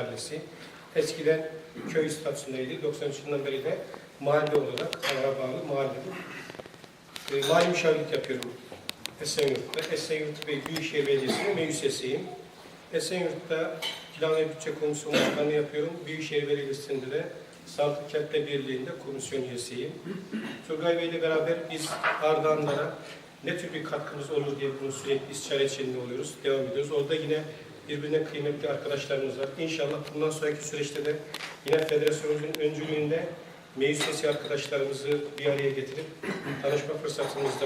Mahallesi. Eskiden köy statüsündeydi. 93 yılından beri de mahalle olarak Kanara bağlı mahalle. E, mali müşavirlik yapıyorum Esenyurt'ta. Esenyurt ve Büyükşehir Belediyesi'nin meclis üyesiyim. Esenyurt'ta Plan ve Bütçe Komisyonu Başkanlığı yapıyorum. Büyükşehir Belediyesi'nde de Sağlık Kentler Birliği'nde komisyon üyesiyim. Turgay Bey ile beraber biz Ardahanlara ne tür bir katkımız olur diye bunu sürekli istişare içinde oluyoruz, devam ediyoruz. Orada yine birbirine kıymetli arkadaşlarımız var. İnşallah bundan sonraki süreçte de yine federasyonumuzun öncülüğünde meclis üyesi arkadaşlarımızı bir araya getirip tanışma fırsatımız